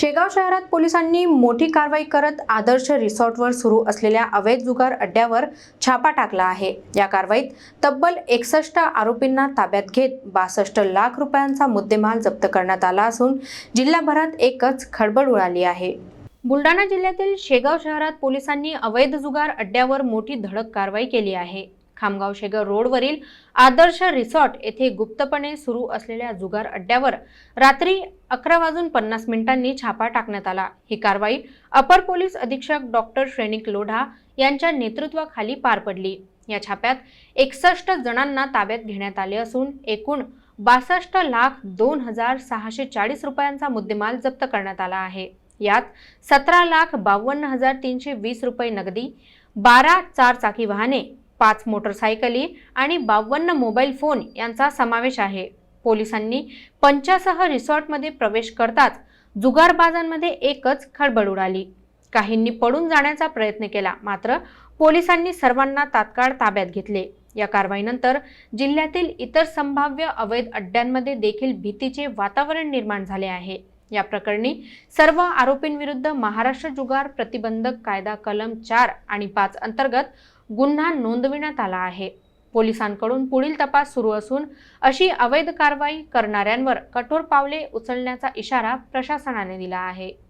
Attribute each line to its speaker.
Speaker 1: शेगाव शहरात पोलिसांनी मोठी कारवाई करत आदर्श रिसॉर्टवर सुरू असलेल्या अवैध जुगार अड्ड्यावर छापा टाकला आहे. या कारवाईत तब्बल एकसष्ट आरोपींना ताब्यात घेत बासष्ट लाख रुपयांचा मुद्देमाल जप्त करण्यात आला असून जिल्हाभरात एकच खळबळ उडाली आहे. बुलढाणा जिल्ह्यातील शेगाव शहरात पोलिसांनी अवैध जुगार अड्ड्यावर मोठी धडक कारवाई केली आहे. खामगाव शेगर रोडवरील आदर्श रिसॉर्ट येथे गुप्तपणे सुरू असलेल्या जुगार अड्ड्यावर रात्री अकरा वाजून पन्नास मिनिटांनी छापा टाकण्यात आला. ही कारवाई अपर पोलीस अधीक्षक डॉक्टर श्रेणिक लोढा यांच्या नेतृत्वाखाली पार पडली. या छाप्यात एकसष्ट जणांना ताब्यात घेण्यात आले असून एकूण बासष्ट लाख दोन हजार सहाशे चाळीस रुपयांचा मुद्देमाल जप्त करण्यात आला आहे. यात सतरा लाख बावन्न हजार तीनशे वीस रुपये नगदी बारा चारचाकी वाहने पाच मोटरसायकली आणि बावन्न मोबाईल फोन यांचा समावेश आहे. पोलिसांनी पंचासह रिसॉर्टमध्ये प्रवेश करताच जुगारबाजांमध्ये एकच खळबळ उडाली. काहींनी पळून जाण्याचा प्रयत्न केला मात्र पोलिसांनी सर्वांना तात्काळ ताब्यात घेतले. या कारवाईनंतर जिल्ह्यातील इतर संभाव्य अवैध अड्ड्यांमध्ये देखील भीतीचे वातावरण निर्माण झाले आहे. या प्रकरणी सर्व आरोपींविरुद्ध महाराष्ट्र जुगार प्रतिबंधक कायदा कलम चार आणि पाच अंतर्गत गुन्हा नोंदविण्यात आला आहे. पोलिसांकडून पुढील तपास सुरू असून अशी अवैध कारवाई करणाऱ्यांवर कठोर पावले उचलण्याचा इशारा प्रशासनाने दिला आहे.